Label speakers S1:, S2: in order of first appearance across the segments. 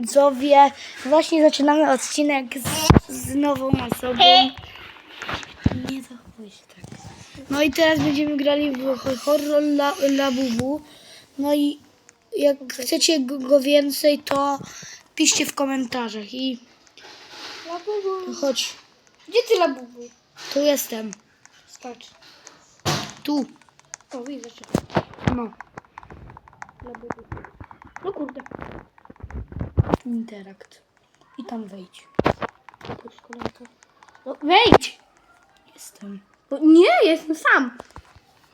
S1: Widzowie, właśnie zaczynamy odcinek z, z nową osobą. Nie zachowuj się tak. No i teraz będziemy grali w ho- horror la, Labubu. No i jak chcecie go, więcej, to piszcie w komentarzach i chodź,
S2: Gdzie ty labubu?
S1: tu jestem,
S2: Skacz.
S1: tu,
S2: O, widzę
S1: no,
S2: Labubu. No kurde.
S1: Interakt. I tam wejdź.
S2: No wejdź!
S1: Jestem.
S2: Bo nie, jestem sam.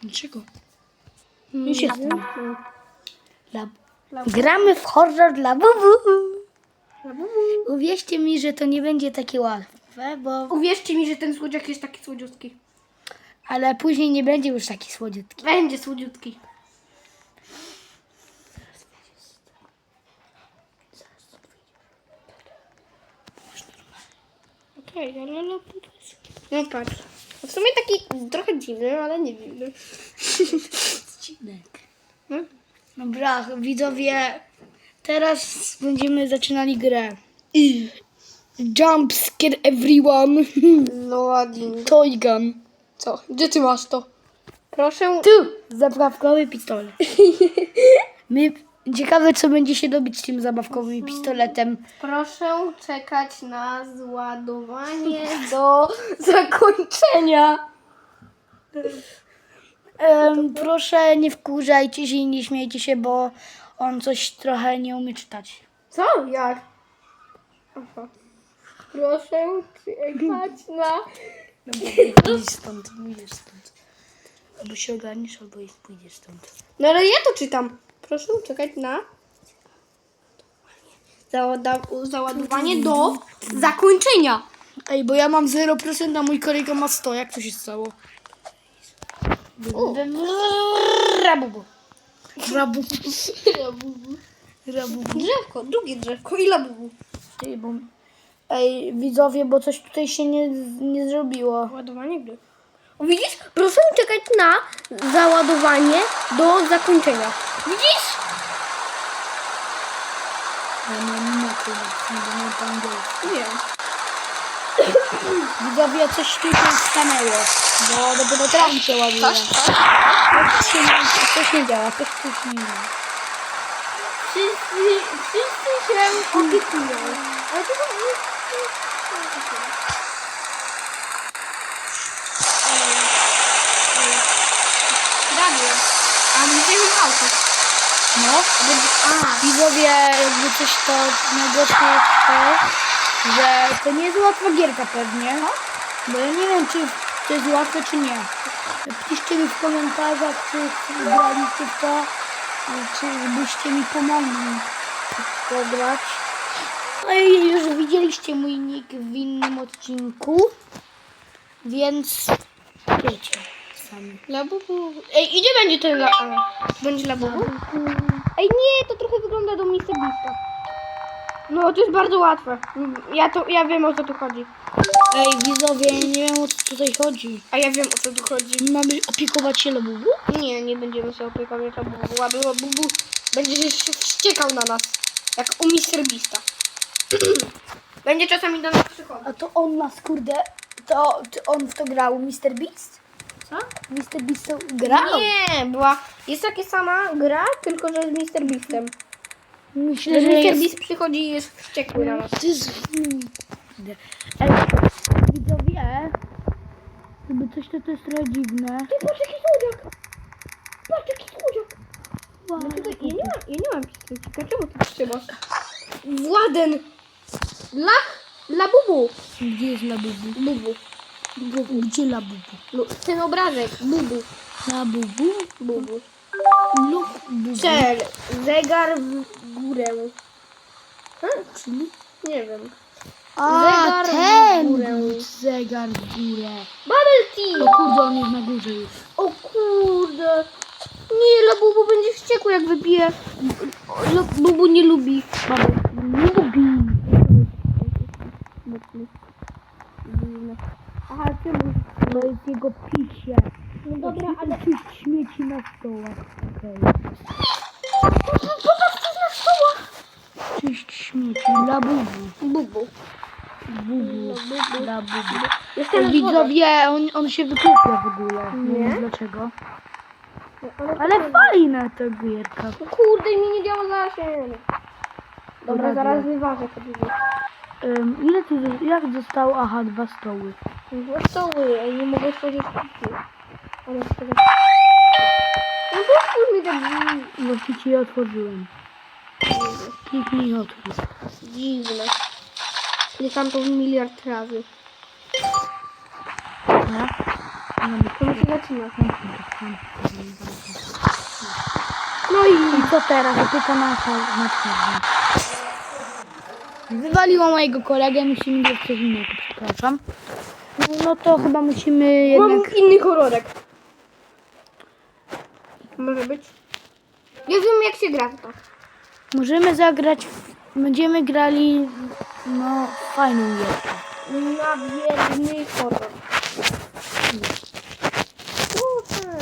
S1: Dlaczego?
S2: Już jestem.
S1: Lab. Gramy w horror Labubu.
S2: Labubu.
S1: Uwierzcie mi, że to nie będzie takie łatwe, bo...
S2: Uwierzcie mi, że ten słodziak jest taki słodziutki.
S1: Ale później nie będzie już taki słodziutki.
S2: Będzie słodziutki. Okej, ale labubu jest... No patrz. W sumie taki trochę dziwny, ale nie dziwny.
S1: Odcinek.
S2: Hmm?
S1: Dobra, widzowie, teraz będziemy zaczynali grę. Jump scare everyone.
S2: No ładnie.
S1: Toy gun.
S2: Co? Gdzie ty masz to? Proszę.
S1: Tu! Zabawkowy pistolet. My... Ciekawe, co będzie się robić z tym zabawkowym pistoletem.
S2: Proszę czekać na zładowanie do zakończenia.
S1: Em, proszę, nie wkurzajcie się i nie śmiejcie się, bo on coś trochę nie umie czytać.
S2: Co? Jak? Aha. Proszę czekać na...
S1: No bo stąd, pójdziesz stąd. Albo się ogarniesz, albo pójdziesz stąd.
S2: No ale ja to czytam. Proszę czekać na... Załadowanie do zakończenia.
S1: Ej, bo ja mam 0%, a mój kolega ma 100. Jak to się stało?
S2: O.
S1: Rabubu. Rabubu. Rabubu.
S2: Drzewko, drugie drzewko i labubu.
S1: Bo... Ej, widzowie, bo coś tutaj się nie, nie zrobiło.
S2: Ładowanie gry. Widzisz? Proszę czekać na załadowanie do zakończenia. Widzisz?
S1: Ja nie mam to, nie wiem po angielsku.
S2: Wiem.
S1: Widzowie, coś tu się stanęło, bo dopiero teraz mi się ładuje. Coś się nie, coś nie działa, coś, coś nie działa.
S2: Wszyscy, wszyscy się opiekują. Ale to Radio. A gdzie jest auto?
S1: No, widzowie, jakby coś to najgorsze jest to, że to nie jest łatwa gierka pewnie, bo ja nie wiem, czy to jest łatwe, czy nie. Piszcie mi w komentarzach, czy graliście to, czy byście mi pomogli w to grać. No i już widzieliście mój nick w innym odcinku, więc wiecie sami.
S2: Labubu. Ej, gdzie będzie ten la... a, Będzie labubu? Ej, nie, to trochę wygląda do Mr. Beasta. No, to jest bardzo łatwe. Ja to, ja wiem o co tu chodzi.
S1: Ej, widzowie, nie wiem o co tutaj chodzi.
S2: A ja wiem o co tu chodzi.
S1: Nie mamy opiekować się Labubu?
S2: Nie, nie będziemy się opiekować labubu. Aby labubu będzie się wściekał na nas. Jak u Mr. Beasta. będzie czasami do nas przychodzić.
S1: A to on nas, kurde, to, to on w to grał, Mr. Beast?
S2: Co?
S1: Mr. Beast to grał?
S2: Nie, była. Jest taka sama gra, tylko że z Mr. Beastem.
S1: Myślę,
S2: Że
S1: że
S2: Mr. Beast przychodzi i jest wściekły na nas.
S1: To jest... Kurde. Ej, widzowie, jakby coś to, to jest trochę dziwne.
S2: Ty patrz jaki słodziak! Patrz jaki słodziak!
S1: Wow.
S2: No tutaj, ja nie mam, ja nie mam pistolcika, czemu ty trzymasz? Właden! Lach! Labubu!
S1: Gdzie jest Labubu?
S2: Bubu.
S1: Bubu. Gdzie Labubu?
S2: No, ten obrazek. Bubu.
S1: Labubu?
S2: Bubu.
S1: Lub Bubu.
S2: Cel. Zegar w górę. Hmm?
S1: Czyli?
S2: Nie wiem.
S1: A,
S2: Zegar w
S1: ten
S2: górę.
S1: but, zegar w górę.
S2: Bubble
S1: O
S2: tea!
S1: kurde, on jest na górze już.
S2: O kurde! Nie, Labubu będzie wściekły jak wypije. Labubu nie lubi. Bubble.
S1: Lubi.
S2: Aha, czemu?
S1: To jest jego pisie.
S2: No dobra, ale...
S1: Jakieś śmieci na stołach. Okej.
S2: Popatrz, co jest na stołach!
S1: Czy wynieść śmieci dla bubu.
S2: Bubu.
S1: Bubu. Dla bubu.
S2: Jestem
S1: Widzowie, on, on się wykupia w ogóle. Nie
S2: Nie?
S1: wiem dlaczego.
S2: Ale,
S1: Ale fajna ta gierka.
S2: kurde, mi nie działa zasięg. Dobra,
S1: Ładnie.
S2: zaraz wyważę to.
S1: Um, ile tu, jak zostało? Aha, dwa stoły.
S2: Dwa stoły, a nie mogę stworzyć kuchni. Ale teraz... No otwórz mi te drzwi.
S1: Właśnie ci je otworzyłem. Kliknij i otwórz.
S2: Dziwne. Klikam to miliard razy.
S1: Dobra? No,
S2: To mi się zaczyna.
S1: No i, i co teraz? Zapyta na na Wywaliło mojego kolegę, musimy go coś innego, przepraszam. No, no to chyba musimy
S2: Mam
S1: jednak...
S2: inny horrorek. Może być? Ja wiem jak się gra w to.
S1: Możemy zagrać... w- Będziemy grali... No, fajną gierkę.
S2: Na wierny horror. Kurczę.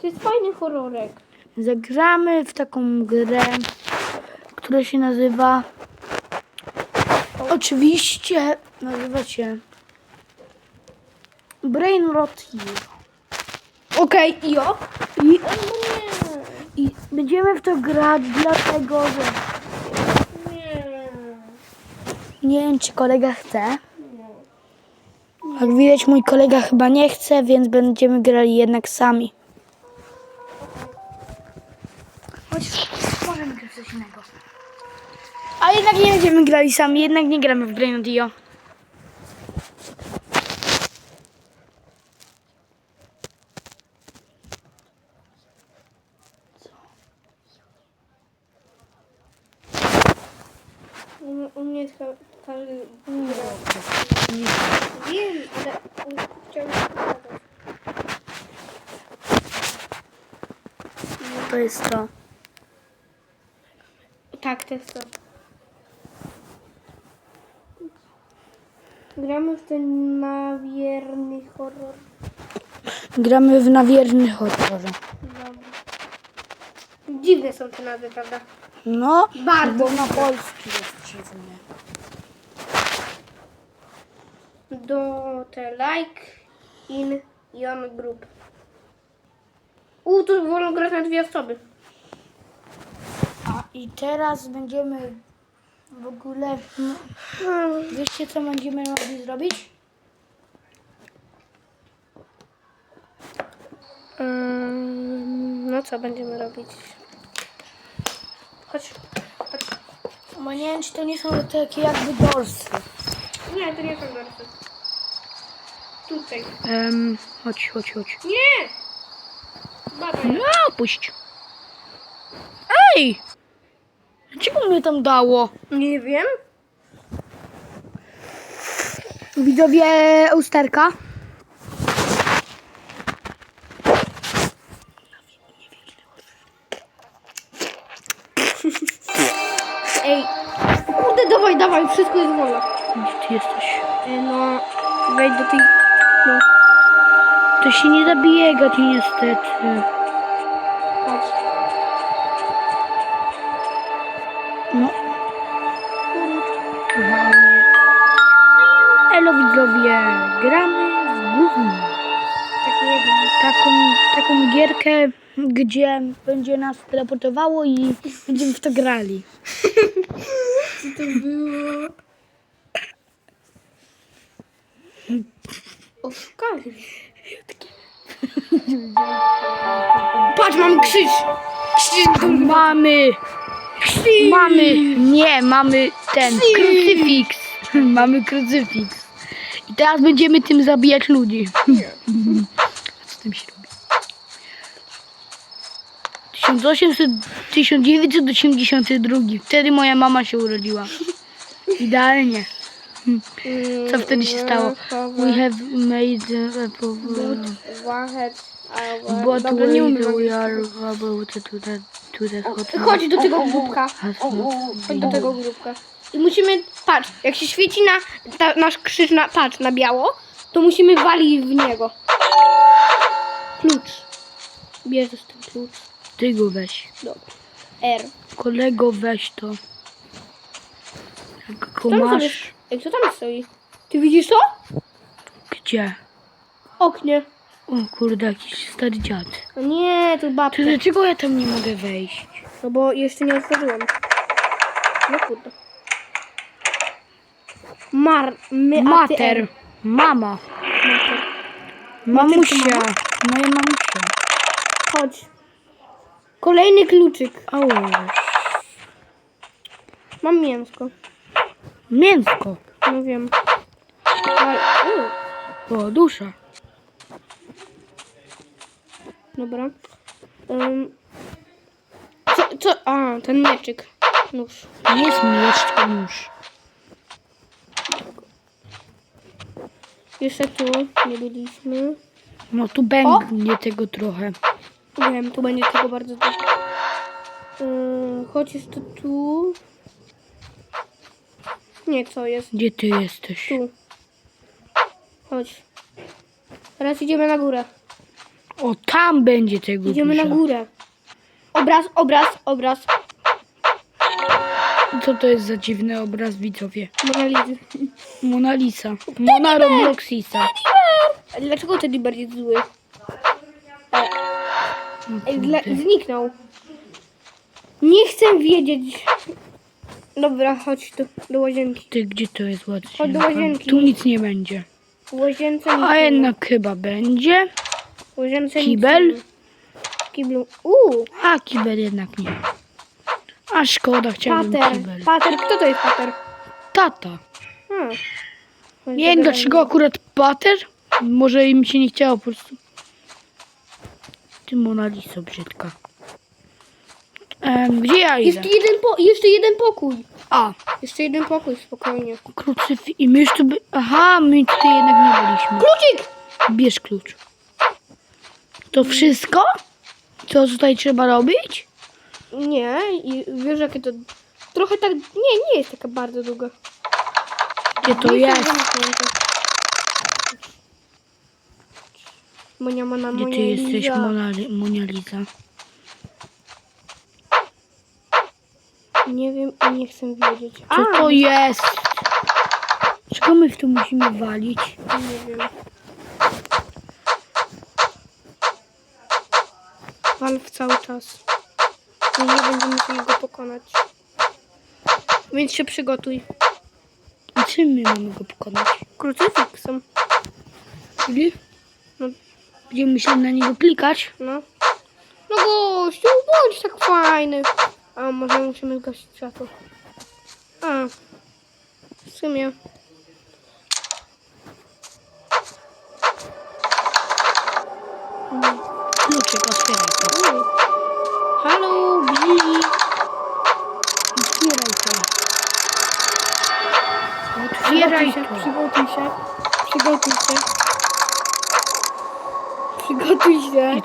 S2: To jest fajny horrorek.
S1: Zagramy w taką grę, która się nazywa... Oczywiście nazywa się... Brain Rot.
S2: Okej, okay.
S1: I,
S2: No nie.
S1: I będziemy w to grać dlatego, że...
S2: Nie
S1: wiem, czy kolega chce. Jak widać, mój kolega chyba nie chce, więc będziemy grali jednak sami. A jednak nie będziemy grali sami, jednak nie gramy w Brain Dio.
S2: U, u mnie ka- każdy... Wiem, ale chciałbym.
S1: To jest to.
S2: Tak, to jest to. Gramy w ten nawierny horror.
S1: Gramy w nawierny.
S2: Dobra. Dziwne są te nazwy, prawda?
S1: No,
S2: Bardzo.
S1: bo na polski jest dziwny.
S2: Do te like in yon group. U, tu wolno grać na dwie osoby.
S1: A i teraz będziemy w ogóle... No, wiecie, co będziemy mogli zrobić?
S2: no co będziemy robić? Chodź, chodź.
S1: Bo nie wiem, czy to nie są takie jakby dorsy.
S2: Nie, to nie są dorsy. Tutaj.
S1: Um, chodź, chodź, chodź.
S2: Nie! Baba
S1: No, puść. Ej! Dlaczego mnie tam dało?
S2: Nie wiem.
S1: Widzowie usterka.
S2: Ej, kurde, dawaj, dawaj, wszystko jest wolne.
S1: Gdzie ty jesteś?
S2: E, no, wejdź do tej... No,
S1: To się nie da biegać niestety. Taką, taką gierkę, gdzie będzie nas teleportowało i będziemy w to grali.
S2: Co to było? Oszukali. Patrz, mam krzyż! Krzyż!
S1: Mamy! Mamy! Nie, mamy ten krucyfiks. Mamy krucyfiks. I teraz będziemy tym zabijać ludzi. Z tym się robi? 1800, 1982. Wtedy moja mama się urodziła. Idealnie. Co wtedy się stało? We have made a. But
S2: Dobra, nie umiem
S1: we, we are about to the, to the hotel.
S2: Chodź do tego
S1: not
S2: Chodź do tego grupka. I musimy, patrz, jak się świeci na, ta, nasz krzyż, na, patrz, na biało, to musimy walić w niego. Klucz. Bierzesz ten klucz.
S1: Ty go weź.
S2: Dobra. R.
S1: Kolego weź to.
S2: Tam sobie...
S1: masz...
S2: Ej, co tam stoi? Ty widzisz to?
S1: Gdzie?
S2: Oknie.
S1: O kurde, jakiś stary dziad.
S2: No nie, to babka.
S1: Czy dlaczego ja tam nie mogę wejść?
S2: No bo jeszcze nie otworzyłam. No kurde. Mar... My
S1: Mater. Mama.
S2: Mater.
S1: Mamusia.
S2: Mama?
S1: Moja mamusia.
S2: Chodź. Kolejny kluczyk.
S1: O,
S2: Mam mięsko.
S1: mięsko.
S2: No wiem. Ale...
S1: O, dusza.
S2: Dobra. Um, co, co? A, ten mieczyk. Nóż.
S1: Nie jest miecz, to nóż.
S2: Jeszcze tu nie byliśmy.
S1: No tu będzie tego trochę.
S2: Wiem, tu będzie tego bardzo dużo. Yy, chodź jeszcze tu. Nie, co jest?
S1: Gdzie ty jesteś?
S2: Tu. Chodź. Teraz idziemy na górę.
S1: O, tam będzie tego
S2: Idziemy na
S1: dużo.
S2: górę. Obraz, obraz, obraz.
S1: Co to jest za dziwny obraz, widzowie?
S2: Mona
S1: Lisa. Mona Robloxisa.
S2: Ale Dlaczego Teddy Bear jest zły?
S1: No
S2: Ej, dla, zniknął. Nie chcę wiedzieć. Dobra, chodź tu, do łazienki.
S1: Ty, gdzie to jest ładnie?
S2: Chodź do łazienki.
S1: Tu nic nie będzie.
S2: W łazience nic
S1: A
S2: nie
S1: jednak chyba będzie.
S2: W łazience nic
S1: Kibel?
S2: nie ma. Kiblu. Uuu,
S1: A kibel jednak nie. A szkoda, chciałbym
S2: pater.
S1: kibel.
S2: Pater, kto to jest pater?
S1: Tata.
S2: Hmm.
S1: Nie wiem dlaczego akurat pater. Może im się nie chciało po prostu. Ty Mona Lisa brzydka. Em, gdzie ja idę?
S2: Jeszcze jeden, po, jeszcze jeden pokój.
S1: A,
S2: Jeszcze jeden pokój, spokojnie.
S1: krucyfik. I my tu by... Aha, my tutaj jednak nie byliśmy.
S2: Kluczyk!
S1: Bierz klucz. To wszystko? Co tutaj trzeba robić?
S2: Nie, i wiesz jakie to... Trochę tak... Nie, nie jest taka bardzo długa.
S1: Gdzie to
S2: Nie
S1: jest?
S2: zamknięte. Monia, Mona,
S1: Gdzie
S2: Monia
S1: ty jesteś,
S2: Liza.
S1: Mona, Monia Lisa?
S2: Nie wiem i nie chcę wiedzieć.
S1: Co
S2: A,
S1: to jest? Czego my w to musimy walić?
S2: Nie wiem. Walw cały czas. Nie będziemy musieli go pokonać. Więc się przygotuj.
S1: I czym my mamy go pokonać?
S2: Krucyfiksem.
S1: Czyli?
S2: No.
S1: Będziemy musieli na niego klikać?
S2: No. No gościu, bądź tak fajny. A może musimy zgasić światło. A. W sumie.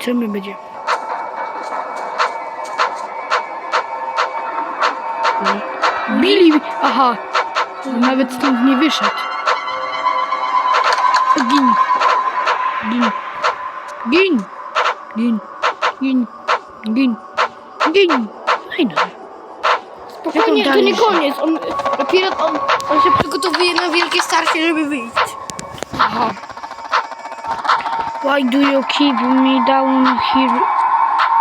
S2: Przygotuj się.
S1: I co my będzie? Billy! Aha! Nawet stąd nie wyszedł. Gin! Gin! Gin! Gin! Gin! Gin! Gin! No i dobra.
S2: Spokojnie, to nie koniec. On, dopiero on, on się przygotowuje na wielkie starcie, żeby wyjść.
S1: Aha. Why do you keep me down here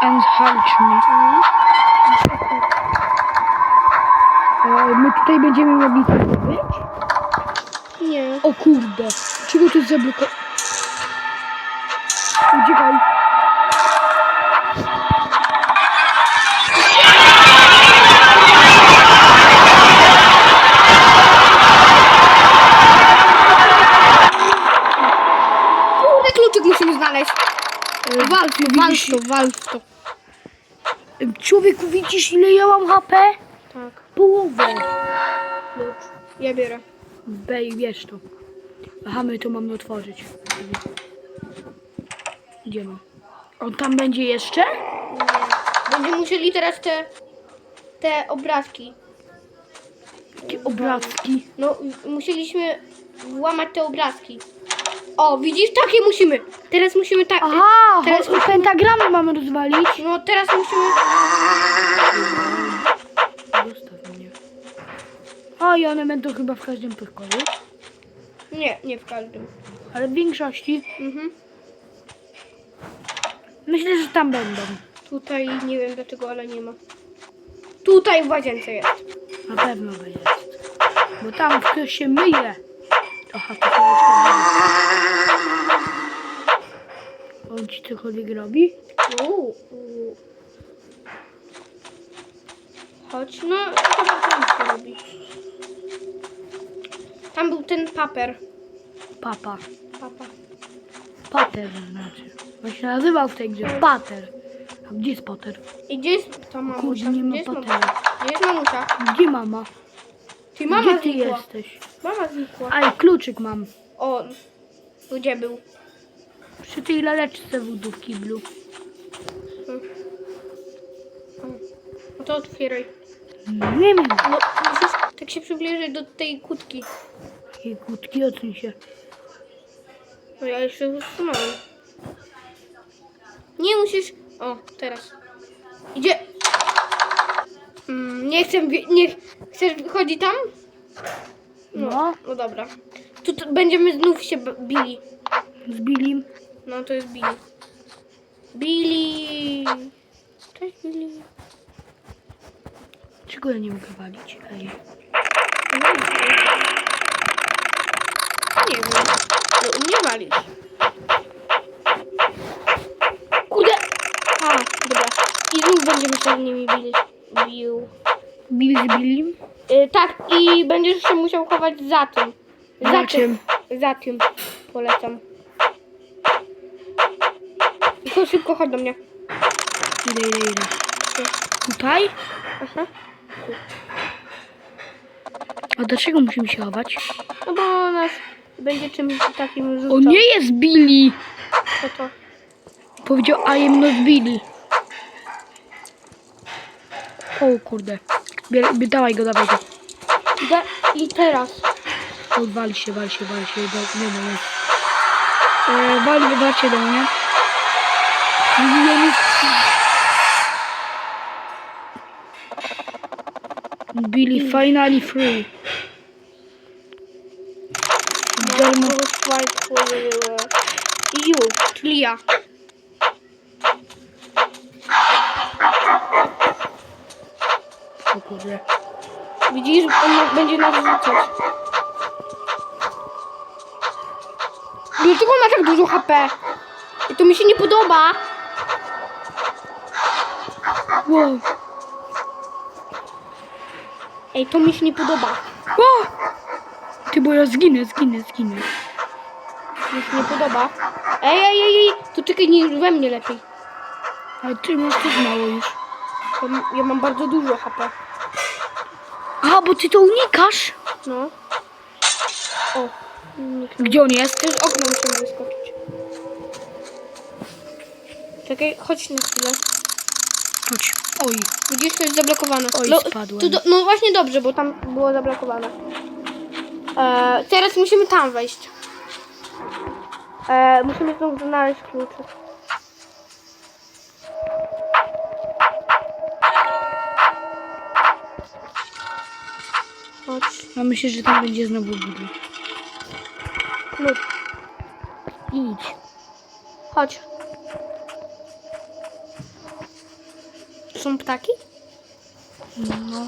S1: and hurt me? E, My tutaj będziemy mogli zrobić?
S2: Nie.
S1: O kurde, czego to jest zablokowane? Uciekaj. E,
S2: Wal to, to,
S1: Człowieku, widzisz ile ja mam HP?
S2: Tak,
S1: Połowę.
S2: klucz. Ja biorę.
S1: Bej, wiesz to. Aha, my to mamy otworzyć. Idziemy. On tam będzie jeszcze?
S2: Będziemy musieli teraz te, te obrazki.
S1: Takie obrazki.
S2: No, musieliśmy włamać te obrazki. O, widzisz? Takie musimy. Teraz musimy tak.
S1: Aha,
S2: Teraz
S1: teraz pentagramy mamy rozwalić.
S2: No, teraz musimy.
S1: Zostaw mnie. O, i one będą chyba w każdym pokoju.
S2: Nie, nie w każdym.
S1: Ale w większości.
S2: Mhm.
S1: Myślę, że tam będą.
S2: Tutaj nie wiem dlaczego, ale nie ma. Tutaj w łazience jest.
S1: Na pewno będzie. Bo tam ktoś się myje. Aha, to jest On ci cokolwiek robi?
S2: Uuu, uuu. Chodź, no tam się robi. Tam był ten paper.
S1: Papa.
S2: Papa.
S1: Pater znaczy. On się nazywał w tej grze Pater. A gdzie jest Pater?
S2: I gdzie jest ta mamusia?
S1: Kurde, nie ma
S2: Gdzie jest
S1: patera.
S2: mamusia? Gdzie jest mamusia?
S1: Gdzie mama?
S2: Ty mama
S1: gdzie ty
S2: znikła.
S1: jesteś?
S2: Mama znikła.
S1: A i kluczyk mam.
S2: O, gdzie był?
S1: Przy tej laleczce wódu w kiblu.
S2: No to otwieraj.
S1: Nie wiem.
S2: No, musisz tak się przybliżyć do tej kłódki.
S1: Jakie kłódki, odsuń się.
S2: No ja jeszcze wstrzymałem. Nie musisz... O, teraz. Idzie. Mm, nie chcę... Nie... Chcesz chodzi tam?
S1: No.
S2: No dobra. Tu, tu będziemy znów się bili.
S1: Z Billim.
S2: No to jest Billy. Billy. Cześć Billy.
S1: Czego ja nie mogę walić? Ej.
S2: Nie wiem. No, u mnie walisz. Kudę! A, dobra. I znów będziemy się z nimi bili. Bił.
S1: Bill z Billim?
S2: Y, tak, i będziesz się musiał chować za tym. Za,
S1: Za
S2: tym. Za tym. Polecam. Tylko szybko chodź do mnie.
S1: Idę, idę, idę. Tutaj?
S2: Aha.
S1: A dlaczego musimy się chować?
S2: No bo nas będzie czymś takim rzucał.
S1: O nie jest Billy!
S2: Co to?
S1: Powiedział I am not Billy. O kurde. Bier, bi- dawaj go, dawaj go.
S2: Da, I teraz.
S1: O, wal się, wal się, wal się. Do, nie, nie, nie. E, wal, walcie do mnie. Miliony... Billy finally free. Darmo.
S2: I czyli ja. Widzisz, on będzie nas rzucać. Dlaczego ma tak dużo HP? I to mi się nie podoba.
S1: Wow.
S2: Ej, to mi się nie podoba.
S1: O! Ty, bo ja zginę, zginę, zginę.
S2: Mi się nie podoba. Ej, ej, ej, ej. To czekaj, nie we mnie lepiej.
S1: Ale ty masz też mało już.
S2: Ja mam bardzo dużo HP.
S1: A, bo ty to unikasz.
S2: No. O.
S1: Gdzie on jest?
S2: Przez okno musimy wyskoczyć. Czekaj, chodź na chwilę.
S1: Chodź. Oj.
S2: Widzisz, to jest zablokowane.
S1: Oj,
S2: no,
S1: spadłem.
S2: tu do, no właśnie dobrze, bo tam było zablokowane. E, teraz musimy tam wejść. E, musimy znów znaleźć klucze. Chodź.
S1: A myślę, że tam będzie znowu Billy.
S2: Lub.
S1: Idź.
S2: Chodź. Są ptaki?
S1: No.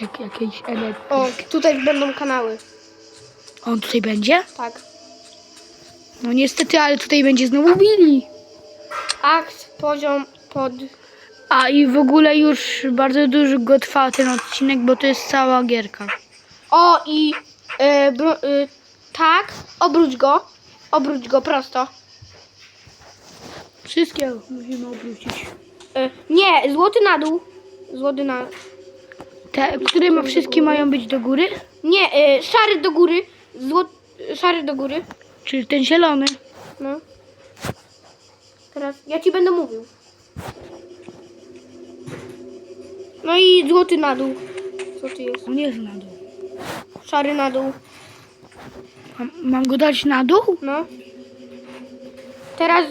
S1: Jak jakiś elektryk.
S2: O, tutaj będą kanały.
S1: On tutaj będzie?
S2: Tak.
S1: No niestety, ale tutaj będzie znowu Billy.
S2: Akt, poziom, pod...
S1: A i w ogóle już bardzo długo trwa ten odcinek, bo to jest cała gierka.
S2: O i e, bro, e, tak, obróć go, obróć go prosto.
S1: Wszystkie musimy obrócić.
S2: E, nie, złoty na dół. Złoty na...
S1: Te, które ma, wszystkie mają być do góry?
S2: Nie, e, szary do góry. Złot, szary do góry.
S1: Czy ten zielony?
S2: No. Teraz ja ci będę mówił. No i złoty na dół. Co ty jest?
S1: On jest na dół.
S2: Szary na dół.
S1: Mam, mam go dać na dół?
S2: No. Teraz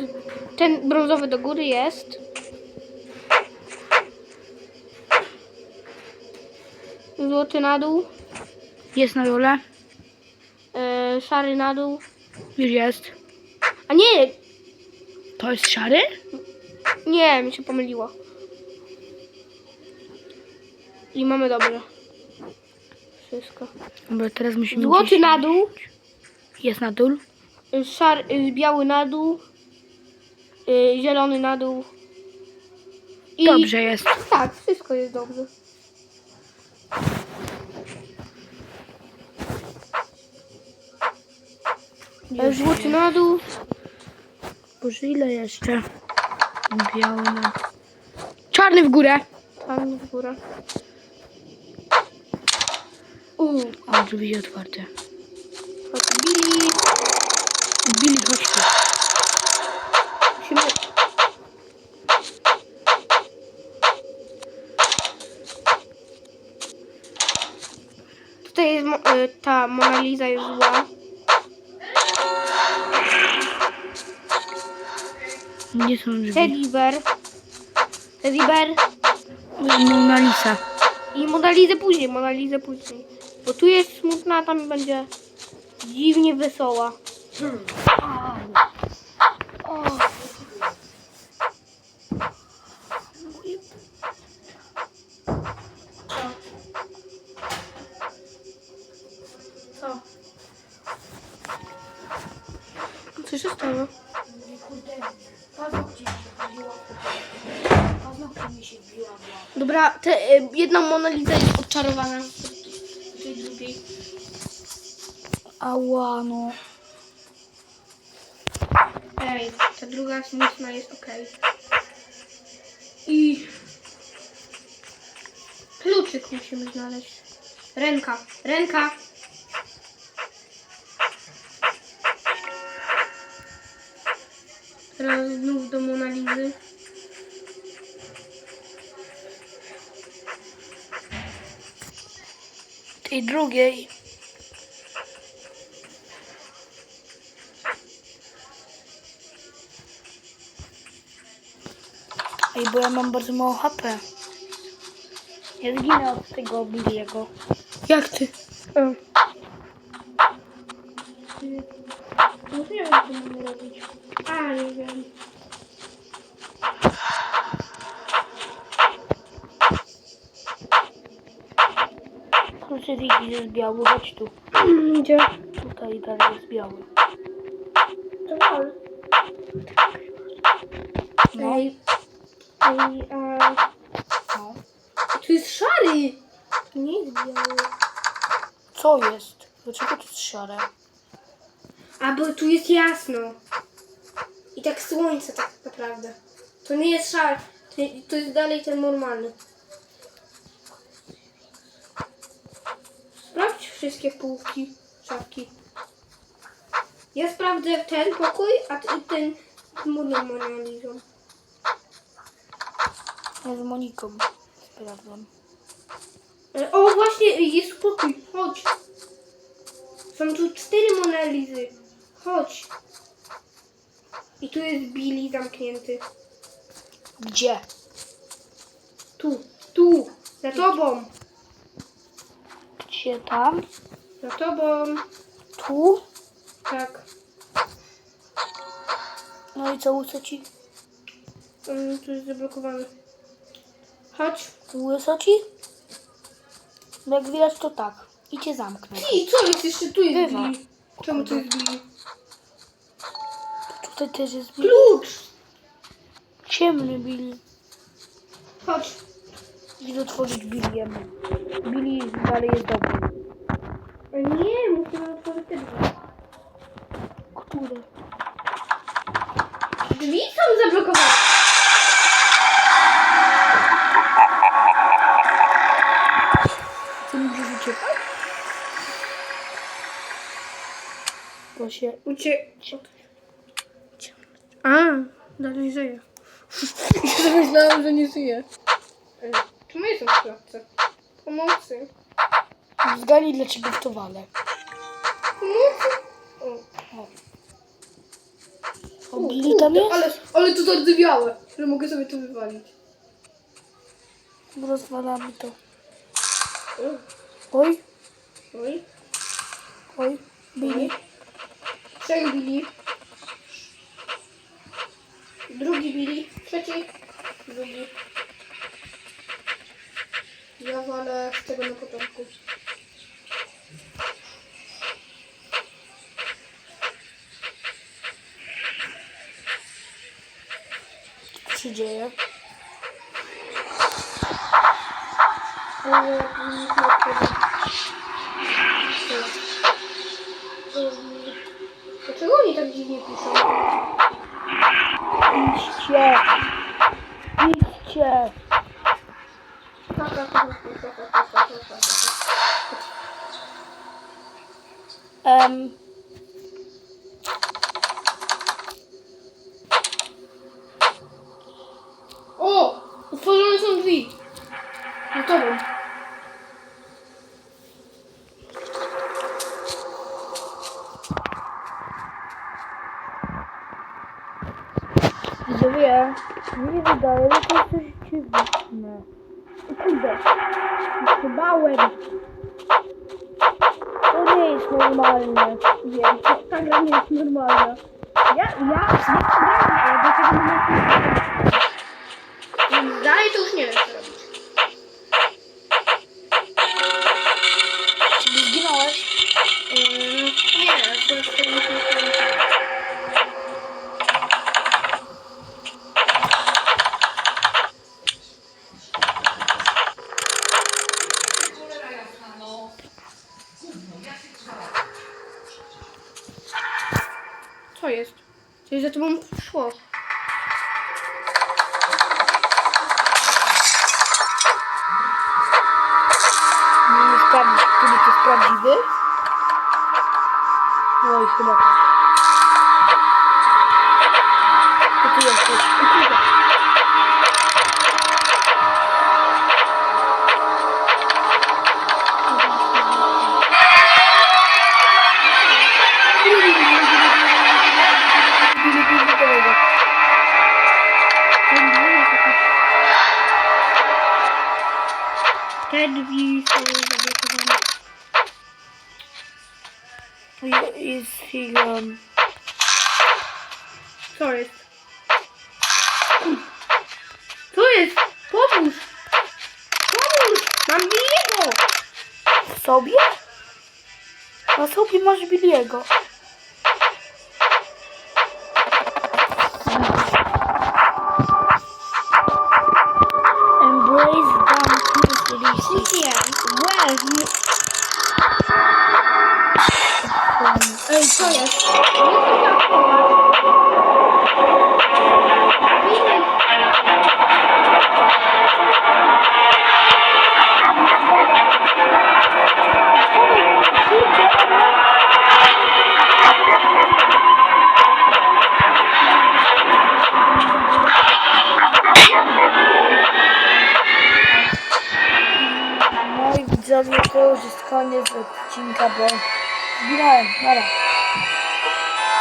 S2: ten brązowy do góry jest. Złoty na dół.
S1: Jest na dole.
S2: E, szary na dół.
S1: Już jest.
S2: A nie,
S1: To jest szary?
S2: nie, mi się pomyliło. I mamy dobre. Wszystko.
S1: Dobra, teraz musimy
S2: Złoty
S1: gdzieś-
S2: na dół.
S1: Jest na dół.
S2: Y, Szar, y, biały na dół. y, Zielony na dół. I
S1: Dobrze jest.
S2: Tak, wszystko jest dobrze. Złoty na dół.
S1: Boże, ile jeszcze? Biały na... Czarny w górę.
S2: Tam w górę. Uuu,
S1: O, drzwi otwarte.
S2: odbili.
S1: Billy, chodź tu.
S2: Musimy... Tutaj jest y, ta Mona Lisa jest zła.
S1: Nie są drzwi.
S2: Teddy Bear. Teddy Bear.
S1: Mona Lisa.
S2: I Mona Lisę później, Mona Lisę później. Bo tu jest smutna, a tam będzie dziwnie wesoła. Co? Co się stało? Dobra, te, y, jedna Mona Lisa jest odczarowana. Drugiej.
S1: Ała, no.
S2: Ej, ta druga smutna jest okej. I kluczyk musimy znaleźć. Ręka, ręka. Teraz znów do Monalizy.
S1: Tej drugiej. Ej, bo ja mam bardzo mało HP. Ja zginę od tego Billiego.
S2: Jak ty? No to ja wiem, co mam robić. A, nie wiem.
S1: Krucyfik jest biały, chodź tu.
S2: Gdzie?
S1: Tutaj dalej jest biały.
S2: To wal.
S1: No,
S2: Ej, ej, a...
S1: no.
S2: Tu jest szary! To nie jest biały.
S1: Co jest? Dlaczego to jest szare?
S2: A, bo tu jest jasno. I tak słońce tak naprawdę. To nie jest szary. To, to jest dalej ten normalny. Wszystkie półki, szafki. Ja sprawdzę ten pokój, a ty ten z moją Monalizą.
S1: Ja z Moniką sprawdzam.
S2: E, O, właśnie, jest pokój. Chodź. Są tu cztery Monalizy. Chodź. I tu jest Billy zamknięty.
S1: Gdzie?
S2: Tu, tu, za tobą,
S1: Gdzie tam?
S2: za tobą.
S1: Tu?
S2: Tak.
S1: No i co, łyso ci?
S2: Um, tu jest zablokowane. Chodź.
S1: Łyso ci? No jak widać to tak. I cię zamknę.
S2: I co jest jeszcze? Tu jest
S1: Bywa.
S2: Billy. Czemu tu jest Billy?
S1: Tutaj też jest Billy.
S2: Klucz!
S1: Ciemny Billy.
S2: Chodź.
S1: Idź otworzyć Billy'emu. Billy dalej jest dobry.
S2: Nie, musimy otworzyć te drzwi.
S1: Które?
S2: Drzwi są zablokowane.
S1: Ty musisz uciekać? Bo się...
S2: Ucie... A, dalej żyje. Ja myślałam, że nie żyje. Czemu jestem w klatce? Pomocy.
S1: Zgadnij dlaczego w to walę.
S2: Pomocy. O.
S1: O, Billy tam jest?
S2: Ale, ale to zardzewiałe, że mogę sobie to wywalić.
S1: Rozwalamy to. Oj,
S2: Oj.
S1: oj, Billy.
S2: Trzech bili. Drugi bili. Trzeci. Drugi. Ja wolę z tego na początku.
S1: Co się dzieje?
S2: Nic nie. Dlaczego oni tak dziwnie piszą?
S1: Idźcie. Idźcie. Ähm.
S2: O! Otworzone są drzwi. No to
S1: bym. Widzowie, nie wydaje, że to jest dziwne. Kurde, bałem. To nie jest normalne.
S2: Wiem, ta gra nie jest normalna. Ja, ja, ja ale do tego nie mam Więc dalej to już nie wiem co robić. Co jest? Coś za tobą szło.
S1: Nie sprawdzić, który to jest prawdziwy? Oj, chyba tak. Tu jesteś? O
S2: Te drzwi są zablokowane.
S1: Jest film.
S2: Co jest? Co jest? Pomóż! Pomóż! Mam Billiego!
S1: Sobie? Na sobie masz Billiego. ver.